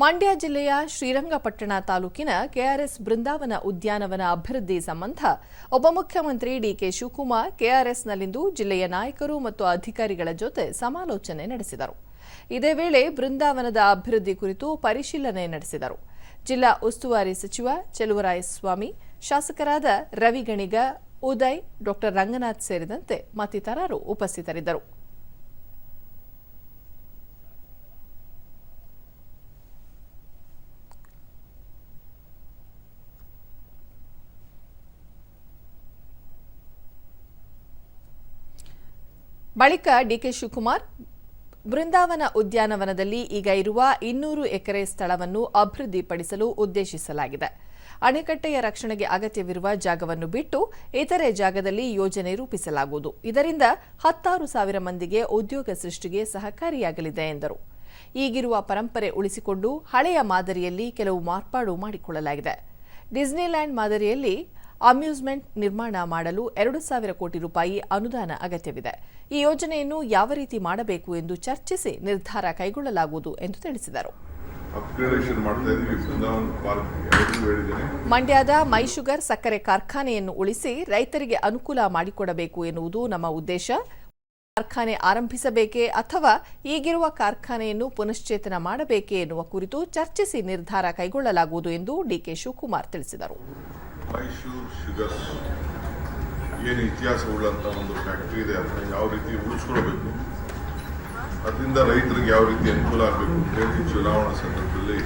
ಮಂಡ್ಯ ಜಿಲ್ಲೆಯ ಶ್ರೀರಂಗಪಟ್ಟಣ ತಾಲೂಕಿನ ಕೆಆರ್ಎಸ್ ಬೃಂದಾವನ ಉದ್ಯಾನವನ ಅಭಿವೃದ್ಧಿ ಸಂಬಂಧ ಉಪಮುಖ್ಯಮಂತ್ರಿ ಡಿಕೆ ಶಿವಕುಮಾರ್ ಕೆಆರ್ಎಸ್ನಲ್ಲಿಂದು ಜಿಲ್ಲೆಯ ನಾಯಕರು ಮತ್ತು ಅಧಿಕಾರಿಗಳ ಜೊತೆ ಸಮಾಲೋಚನೆ ನಡೆಸಿದರು. ಇದೇ ವೇಳೆ ಬೃಂದಾವನದ ಅಭಿವೃದ್ಧಿ ಕುರಿತು ಪರಿಶೀಲನೆ ನಡೆಸಿದರು. ಜಿಲ್ಲಾ ಉಸ್ತುವಾರಿ ಸಚಿವ ಚೆಲುವರಾಯಸ್ವಾಮಿ, ಶಾಸಕರಾದ ರವಿಗಣಿಗ, ಉದಯ್ ಡಾ ರಂಗನಾಥ್ ಸೇರಿದಂತೆ ಮತ್ತಿತರರು ಉಪಸ್ಥಿತರಿದ್ದರು. ಬಳಿಕ ಡಿಕೆ ಶಿವಕುಮಾರ್, ಬೃಂದಾವನ ಉದ್ಯಾನವನದಲ್ಲಿ ಈಗ ಇರುವ ಇನ್ನೂರು ಎಕರೆ ಸ್ಥಳವನ್ನು ಅಭಿವೃದ್ಧಿಪಡಿಸಲು ಉದ್ದೇಶಿಸಲಾಗಿದೆ. ಅಣೆಕಟ್ಟೆಯ ರಕ್ಷಣೆಗೆ ಅಗತ್ಯವಿರುವ ಜಾಗವನ್ನು ಬಿಟ್ಟು ಇತರೆ ಜಾಗದಲ್ಲಿ ಯೋಜನೆ ರೂಪಿಸಲಾಗುವುದು. ಇದರಿಂದ ಹತ್ತಾರು ಸಾವಿರ ಮಂದಿಗೆ ಉದ್ಯೋಗ ಸೃಷ್ಟಿಗೆ ಸಹಕಾರಿಯಾಗಲಿದೆ ಎಂದರು. ಈಗಿರುವ ಪರಂಪರೆ ಉಳಿಸಿಕೊಂಡು ಹಳೆಯ ಮಾದರಿಯಲ್ಲಿ ಕೆಲವು ಮಾರ್ಪಾಡು ಮಾಡಿಕೊಳ್ಳಲಾಗಿದೆ. ಡಿಸ್ನಿಲ್ಯಾಂಡ್ ಮಾದರಿಯಲ್ಲಿ ಅಮ್ಯೂಸ್ಮೆಂಟ್ ನಿರ್ಮಾಣ ಮಾಡಲು ಎರಡು ಸಾವಿರ ಕೋಟಿ ರೂಪಾಯಿ ಅನುದಾನ ಅಗತ್ಯವಿದೆ. ಈ ಯೋಜನೆಯನ್ನು ಯಾವ ರೀತಿ ಮಾಡಬೇಕು ಎಂದು ಚರ್ಚಿಸಿ ನಿರ್ಧಾರ ಕೈಗೊಳ್ಳಲಾಗುವುದು ಎಂದು ತಿಳಿಸಿದರು. ಮಂಡ್ಯದ ಮೈಶುಗರ್ ಸಕ್ಕರೆ ಕಾರ್ಖಾನೆಯನ್ನು ಉಳಿಸಿ ರೈತರಿಗೆ ಅನುಕೂಲ ಮಾಡಿಕೊಡಬೇಕು ಎನ್ನುವುದು ನಮ್ಮ ಉದ್ದೇಶ. ಕಾರ್ಖಾನೆ ಆರಂಭಿಸಬೇಕೇ ಅಥವಾ ಈಗಿರುವ ಕಾರ್ಖಾನೆಯನ್ನು ಪುನಶ್ಚೇತನ ಮಾಡಬೇಕೇ ಎನ್ನುವ ಕುರಿತು ಚರ್ಚಿಸಿ ನಿರ್ಧಾರ ಕೈಗೊಳ್ಳಲಾಗುವುದು ಎಂದು ಡಿಕೆ ಶಿವಕುಮಾರ್ ತಿಳಿಸಿದರು. ಮೈಸೂರು ಶುಗರ್ಸ್ ಏನು ಇತಿಹಾಸ ಒಂದು ಫ್ಯಾಕ್ಟ್ರಿ ಇದೆ, ಅದನ್ನ ಯಾವ ರೀತಿ ಉಳಿಸ್ಕೊಳ್ಬೇಕು? ಅದರಿಂದ ರೈತರಿಗೆ ಯಾವ ರೀತಿ ಅನುಕೂಲ ಆಗಬೇಕು ಅಂತ ಹೇಳಿ ಚುನಾವಣಾ ಸಂದರ್ಭದಲ್ಲಿ